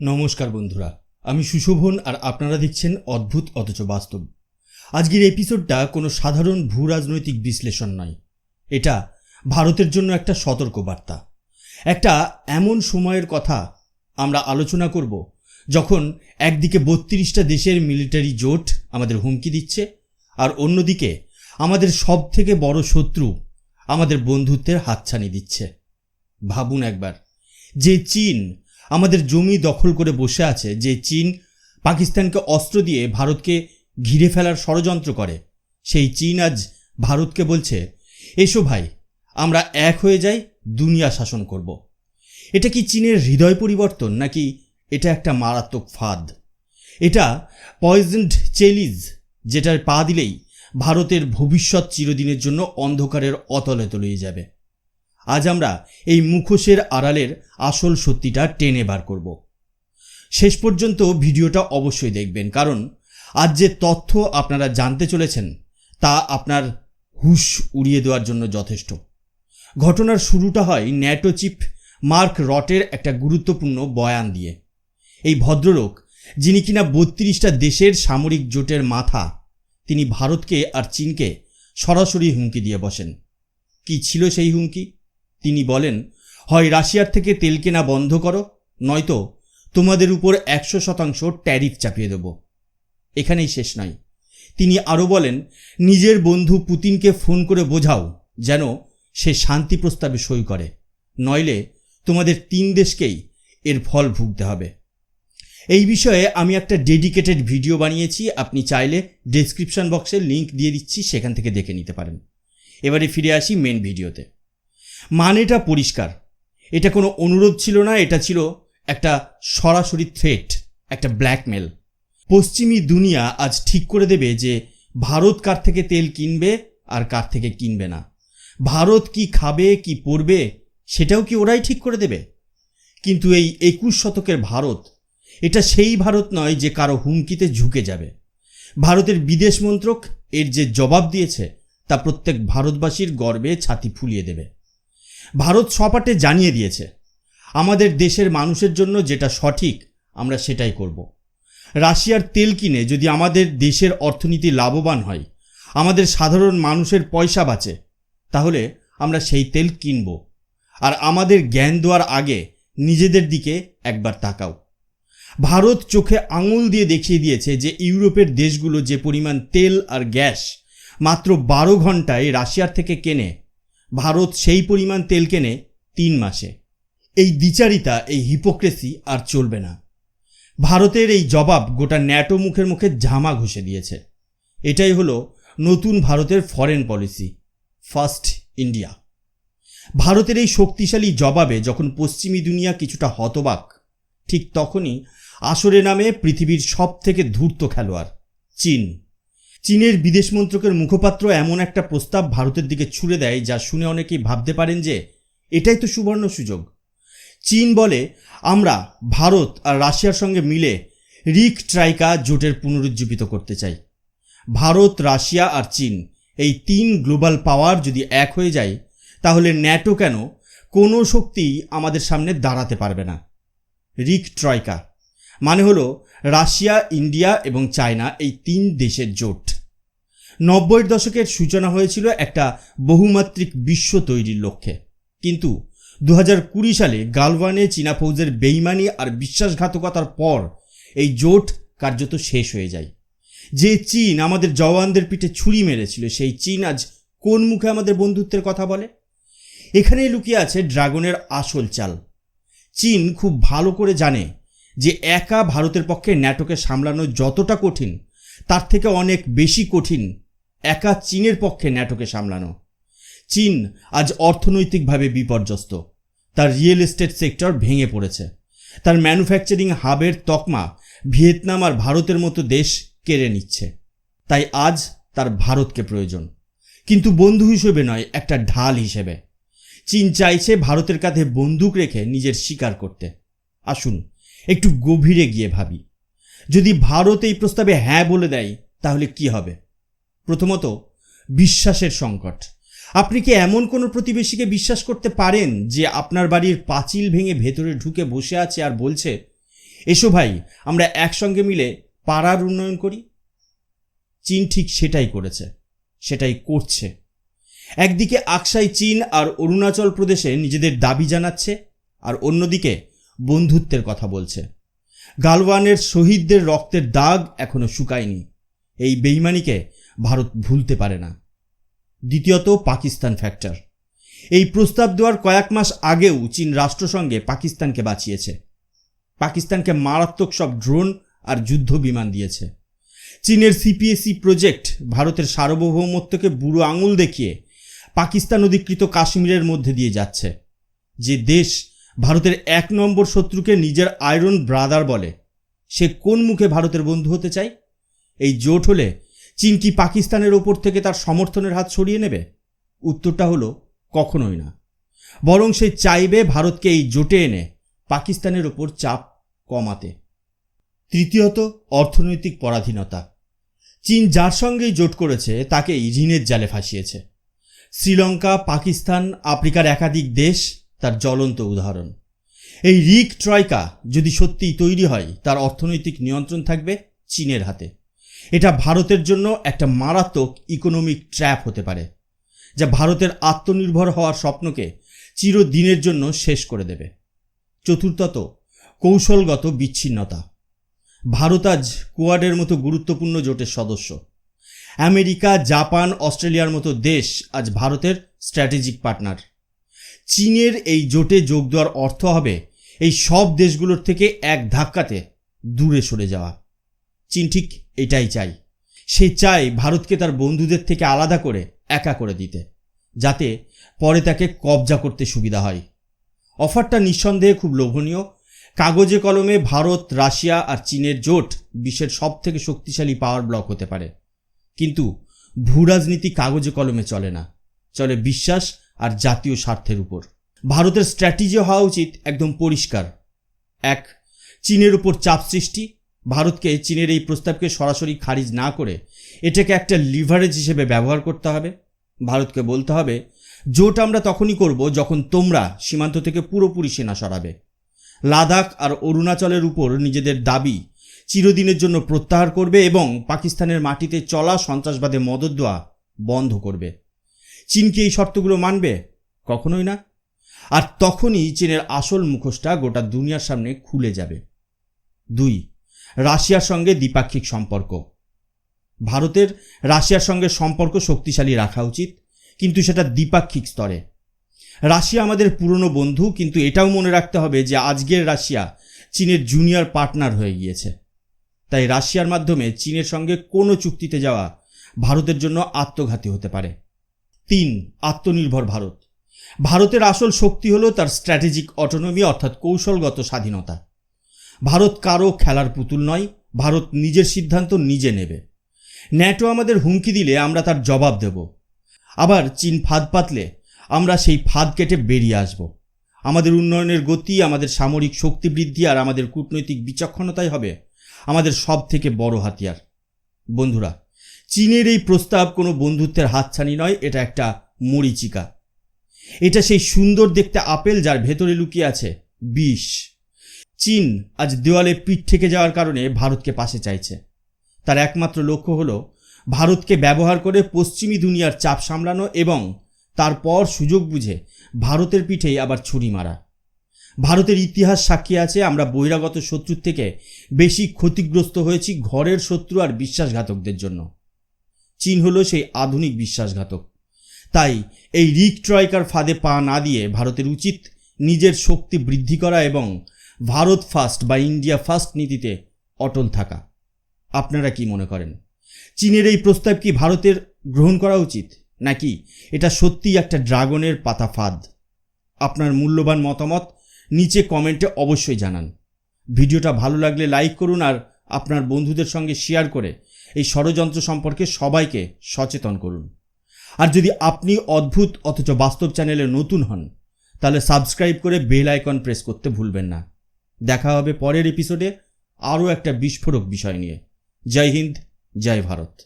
নমস্কার বন্ধুরা, আমি সুশোভন আর আপনারা দেখছেন অদ্ভুত অথচ বাস্তব। আজকের এপিসোডটা কোনো সাধারণ ভূ রাজনৈতিক বিশ্লেষণ নয়। এটা ভারতের জন্য একটা সতর্ক বার্তা একটা এমন সময়ের কথা আমরা আলোচনা করব যখন একদিকে বত্রিশটা দেশের মিলিটারি জোট আমাদের হুমকি দিচ্ছে আর অন্যদিকে আমাদের সব থেকে বড় শত্রু আমাদের বন্ধুত্বের হাতছানি দিচ্ছে। ভাবুন একবার, যে চীন আমাদের জমি দখল করে বসে আছে যে চীন পাকিস্তানকে অস্ত্র দিয়ে ভারতকে ঘিরে ফেলার ষড়যন্ত্র করে। সেই চীন আজ ভারতকে বলছে, এসো ভাই, আমরা এক হয়ে যাই, দুনিয়া শাসন করব। এটা কি চীনের হৃদয় পরিবর্তন, নাকি এটা একটা মারাত্মক ফাঁদ? এটা পয়জন্ড চেলিজ যেটার পা দিলেই ভারতের ভবিষ্যৎ চিরদিনের জন্য অন্ধকারের অতলে তলিয়ে যাবে। আজ আমরা এই মুখোশের আড়ালের আসল সত্যিটা টেনে বার করব। শেষ পর্যন্ত ভিডিওটা অবশ্যই দেখবেন, কারণ আজ যে তথ্য আপনারা জানতে চলেছেন, তা আপনার হুশ উড়িয়ে দেওয়ার জন্য যথেষ্ট। ঘটনার শুরুটা হয় ন্যাটো চিফ মার্ক রটের একটা গুরুত্বপূর্ণ বয়ান দিয়ে। এই ভদ্রলোক, যিনি কিনা বত্রিশটা দেশের সামরিক জোটের মাথা, তিনি ভারতকে আর চীনকে সরাসরি হুমকি দিয়ে বসেন। কি ছিল সেই হুমকি? তিনি বলেন, হয় রাশিয়ার থেকে তেল কেনা বন্ধ করো, নয়তো তোমাদের উপর একশো শতাংশ ট্যারিফ চাপিয়ে দেব। এখানেই শেষ নয় তিনি আরও বলেন, নিজের বন্ধু পুতিনকে ফোন করে বোঝাও যেন সে শান্তি প্রস্তাবে সই করে, নইলে তোমাদের তিন দেশকেই এর ফল ভুগতে হবে। এই বিষয়ে আমি একটা ডেডিকেটেড ভিডিও বানিয়েছি, আপনি চাইলে ডেসক্রিপশন বক্সে লিংক দিয়ে দিচ্ছি, সেখান থেকে দেখে নিতে পারেন। এবারে ফিরে আসি মেন ভিডিওতে। মানেটা পরিষ্কার। এটা কোনো অনুরোধ ছিল না, এটা ছিল একটা সরাসরি থ্রেট একটা ব্ল্যাকমেল পশ্চিমী দুনিয়া আজ ঠিক করে দেবে যে ভারত কার থেকে তেল কিনবে আর কার থেকে কিনবে না। ভারত কি খাবে, কি পরবে, সেটাও কি ওরাই ঠিক করে দেবে? কিন্তু এই একুশ শতকের ভারত, এটা সেই ভারত নয় যে কারও হুমকিতে ঝুঁকে যাবে। ভারতের বিদেশ মন্ত্রক এর যে জবাব দিয়েছে, তা প্রত্যেক ভারতবাসীর গর্বে ছাতি ফুলিয়ে দেবে। ভারত সপাটে জানিয়ে দিয়েছে, আমাদের দেশের মানুষের জন্য যেটা সঠিক, আমরা সেটাই করব। রাশিয়ার তেল কিনে যদি আমাদের দেশের অর্থনীতি লাভবান হয়, আমাদের সাধারণ মানুষের পয়সা বাঁচে, তাহলে আমরা সেই তেল কিনব। আর আমাদের জ্ঞান দেওয়ার আগে নিজেদের দিকে একবার তাকাও। ভারত চোখে আঙুল দিয়ে দেখিয়ে দিয়েছে যে ইউরোপের দেশগুলো যে পরিমাণ তেল আর গ্যাস মাত্র বারো ঘন্টায় রাশিয়ার থেকে কেনে ভারত সেই পরিমাণ তেল কেনে তিন মাসে। এই দ্বিচারিতা, এই হিপোক্রেসি আর চলবে না। ভারতের এই জবাব গোটা ন্যাটো মুখের মুখে ঝামা ঘষে দিয়েছে। এটাই হলো নতুন ভারতের ফরেন পলিসি ফার্স্ট ইন্ডিয়া ভারতের এই শক্তিশালী জবাবে যখন পশ্চিমী দুনিয়া কিছুটা হতবাক, ঠিক তখনই আসরে নামে পৃথিবীর সব থেকে ধূর্ত খেলোয়াড়, চীন। চীনের বিদেশ মন্ত্রকের মুখপাত্র এমন একটা প্রস্তাব ভারতের দিকে ছুড়ে দেয় যা শুনে অনেকেই ভাবতে পারেন যে এটাই তো সুবর্ণ সুযোগ। চীন বলে, আমরা ভারত আর রাশিয়ার সঙ্গে মিলে রিক ট্রাইকা জোটের পুনরুজ্জীবিত করতে চাই। ভারত, রাশিয়া আর চীন এই তিন গ্লোবাল পাওয়ার যদি এক হয়ে যায়, তাহলে ন্যাটো কেন কোনো শক্তি আমাদের সামনে দাঁড়াতে পারবে না? রিক ট্রয়কা মানে হলো রাশিয়া, ইন্ডিয়া এবং চায়না এই তিন দেশের জোট। নব্বইয়ের দশকের সূচনা হয়েছিল একটা বহুমাত্রিক বিশ্ব তৈরির লক্ষ্যে। কিন্তু দু কুড়ি সালে গালওয়ানে চীনা ফৌজের বেইমানি আর বিশ্বাসঘাতকতার পর এই জোট কার্যত শেষ হয়ে যায়। যে চীন আমাদের জওয়ানদের পিঠে ছুরি মেরেছিল, সেই চীন আজ কোন মুখে আমাদের বন্ধুত্বের কথা বলে? এখানেই লুকিয়ে আছে ড্রাগনের আসল চাল। চীন খুব ভালো করে জানে যে একা ভারতের পক্ষে ন্যাটোকে সামলানো যতটা কঠিন, তার থেকে অনেক বেশি কঠিন একা চীনের পক্ষে ন্যাটোকে সামলানো। চীন আজ অর্থনৈতিকভাবে বিপর্যস্ত। তার রিয়েল এস্টেট সেক্টর ভেঙে পড়েছে। তার ম্যানুফ্যাকচারিং হাবের তকমা ভিয়েতনাম আর ভারতের মতো দেশ কেড়ে নিচ্ছে। তাই আজ তার ভারতকে প্রয়োজন। কিন্তু বন্ধু হিসেবে নয়, একটা ঢাল হিসেবে। চীন চাইছে ভারতের কাঁধে বন্দুক রেখে নিজের শিকার করতে। আসুন, একটু গভীরে গিয়ে ভাবি। যদি ভারত এই প্রস্তাবে হ্যাঁ বলে দেয়, তাহলে কি হবে? প্রথমত, বিশ্বাসের সংকট। আপনি কি এমন কোনো প্রতিবেশীকে বিশ্বাস করতে পারেন যে আপনার বাড়ির পাঁচিল ভেঙে ভেতরে ঢুকে বসে আছে আর বলছে, এসো ভাই, আমরা একসঙ্গে মিলে পাড়ার উন্নয়ন করি চীন ঠিক সেটাই করেছে, সেটাই করছে। একদিকে আকসাই চীন আর অরুণাচল প্রদেশে নিজেদের দাবি জানাচ্ছে আর অন্যদিকে বন্ধুত্বের কথা বলছে। গালওয়ানের শহীদদের রক্তের দাগ এখনও শুকায়নি। এই বেইমানিকে ভারত ভুলতে পারে না। দ্বিতীয়ত, পাকিস্তান ফ্যাক্টর এই প্রস্তাব দেওয়ার কয়েক মাস আগেও চীন রাষ্ট্রসংঘে পাকিস্তানকে বাঁচিয়েছে। পাকিস্তানকে মারাত্মক সব ড্রোন আর যুদ্ধ বিমান দিয়েছে। চীনের সিপিএসি প্রজেক্ট ভারতের সার্বভৌমত্বকে বুড়ো আঙুল দেখিয়ে পাকিস্তান অধিকৃত কাশ্মীরের মধ্যে দিয়ে যাচ্ছে। যে দেশ ভারতের এক নম্বর শত্রুকে নিজের আয়রন ব্রাদার বলে, সে কোন মুখে ভারতের বন্ধু হতে চায়? এই জোট হলে চীন কি পাকিস্তানের ওপর থেকে তার সমর্থনের হাত সরিয়ে নেবে? উত্তরটা হলো, কখনোই না। বরং সে চাইবে ভারতকে এই জোটে এনে পাকিস্তানের ওপর চাপ কমাতে। তৃতীয়ত, অর্থনৈতিক পরাধীনতা। চীন যার সঙ্গেই জোট করেছে, তাকেই ঋণের জালে ফাঁসিয়েছে। শ্রীলঙ্কা, পাকিস্তান, আফ্রিকার একাধিক দেশ তার জ্বলন্ত উদাহরণ। এই রিক ট্রয়কা যদি সত্যিই তৈরি হয়, তার অর্থনৈতিক নিয়ন্ত্রণ থাকবে চীনের হাতে। এটা ভারতের জন্য একটা মারাত্মক ইকোনমিক ট্র্যাপ হতে পারে, যা ভারতের আত্মনির্ভর হওয়ার স্বপ্নকে চিরদিনের জন্য শেষ করে দেবে। চতুর্থত, কৌশলগত বিচ্ছিন্নতা। ভারত আজ কোয়াডের মতো গুরুত্বপূর্ণ জোটের সদস্য। আমেরিকা, জাপান, অস্ট্রেলিয়ার মতো দেশ আজ ভারতের স্ট্র্যাটেজিক পার্টনার চীনের এই জোটে যোগ দেওয়ার অর্থ হবে এই সব দেশগুলোর থেকে এক ধাক্কাতে দূরে সরে যাওয়া। চীন ঠিক এটাই চাই। সে চায় ভারতকে তার বন্ধুদের থেকে আলাদা করে একা করে দিতে, যাতে পরে তাকে কবজা করতে সুবিধা হয়। অফারটা নিঃসন্দেহে খুব লোভনীয়। কাগজে কলমে ভারত, রাশিয়া আর চীনের জোট বিশ্বের সব থেকে শক্তিশালী পাওয়ার ব্লক হতে পারে। কিন্তু ভূরাজনীতি কাগজে কলমে চলে না, চলে বিশ্বাস আর জাতীয় স্বার্থের উপর। ভারতের স্ট্র্যাটেজি হওয়া উচিত একদম পরিষ্কার। এক, চীনের উপর চাপ সৃষ্টি। ভারতকে চীনের এই প্রস্তাবকে সরাসরি খারিজ না করে এটাকে একটা লিভারেজ হিসেবে ব্যবহার করতে হবে। ভারতকে বলতে হবে, জোট আমরা তখনই করব যখন তোমরা সীমান্ত থেকে পুরোপুরি সেনা সরাবে। লাদাখ আর অরুণাচলের উপর নিজেদের দাবি চিরদিনের জন্য প্রত্যাহার করবে এবং পাকিস্তানের মাটিতে চলা সন্ত্রাসবাদে মদত দেওয়া বন্ধ করবে। চীন কি এই শর্তগুলো মানবে? কখনোই না। আর তখনই চীনের আসল মুখোশটা গোটা দুনিয়ার সামনে খুলে যাবে। দুই রাশিয়ার সঙ্গে দ্বিপাক্ষিক সম্পর্ক। ভারতের রাশিয়ার সঙ্গে সম্পর্ক শক্তিশালী রাখা উচিত, কিন্তু সেটা দ্বিপাক্ষিক স্তরে। রাশিয়া আমাদের পুরনো বন্ধু, কিন্তু এটাও মনে রাখতে হবে যে আজকের রাশিয়া চীনের জুনিয়র পার্টনার হয়ে গিয়েছে। তাই রাশিয়ার মাধ্যমে চীনের সঙ্গে কোনো চুক্তিতে যাওয়া ভারতের জন্য আত্মঘাতী হতে পারে। তিন, আত্মনির্ভর ভারত। ভারতের আসল শক্তি হলো তার স্ট্র্যাটেজিক অটোনমি অর্থাৎ কৌশলগত স্বাধীনতা। ভারত কারও খেলার পুতুল নয়, ভারত নিজের সিদ্ধান্ত নিজে নেবে। ন্যাটো আমাদের হুমকি দিলে আমরা তার জবাব দেব। আবার চীন ফাঁদ পাতলে আমরা সেই ফাঁদ কেটে বেরিয়ে আসব। আমাদের উন্নয়নের গতি, আমাদের সামরিক শক্তি বৃদ্ধি আর আমাদের কূটনৈতিক বিচক্ষণতাই হবে আমাদের সব থেকে বড় হাতিয়ার। বন্ধুরা, চীনের এই প্রস্তাব কোনো বন্ধুত্বের হাতছানি নয়, এটা একটা মরিচিকা। এটা সেই সুন্দর দেখতে আপেল যার ভেতরে লুকিয়ে আছে বিষ। চীন আজ দেওয়ালে পিঠ থেকে যাওয়ার কারণে ভারতকে পাশে চাইছে। তার একমাত্র লক্ষ্য হল ভারতকে ব্যবহার করে পশ্চিমী দুনিয়ার চাপ সামলানো এবং তারপর সুযোগ বুঝে ভারতের পিঠেই আবার ছুরি মারা। ভারতের ইতিহাস সাক্ষী আছে, আমরা বহিরাগত শত্রুর থেকে বেশি ক্ষতিগ্রস্ত হয়েছি ঘরের শত্রু আর বিশ্বাসঘাতকদের জন্য। চীন হলো সেই আধুনিক বিশ্বাসঘাতক। তাই এই রিক ট্রয়কার ফাঁদে পা না দিয়ে ভারতের উচিত নিজের শক্তি বৃদ্ধি করা এবং ভারত ফার্স্ট বা ইন্ডিয়া ফার্স্ট নীতিতে অটল থাকা। আপনারা কি মনে করেন? চীনের এই প্রস্তাব কি ভারতের গ্রহণ করা উচিত? নাকি এটা সত্যিই একটা ড্রাগনের পাতা ফাঁদ আপনার মূল্যবান মতামত নিচে কমেন্টে অবশ্যই জানান। ভিডিওটা ভালো লাগলে লাইক করুন আর আপনার বন্ধুদের সঙ্গে শেয়ার করে এই ষড়যন্ত্র সম্পর্কে সবাইকে সচেতন করুন। আর যদি আপনি অদ্ভুত অথচ বাস্তব চ্যানেলে নতুন হন, তাহলে সাবস্ক্রাইব করে বেল আইকন প্রেস করতে ভুলবেন না। দেখা হবে পরের এপিসোডে আরও একটা বিস্ফোরক বিষয় নিয়ে। জয় হিন্দ জয় ভারত।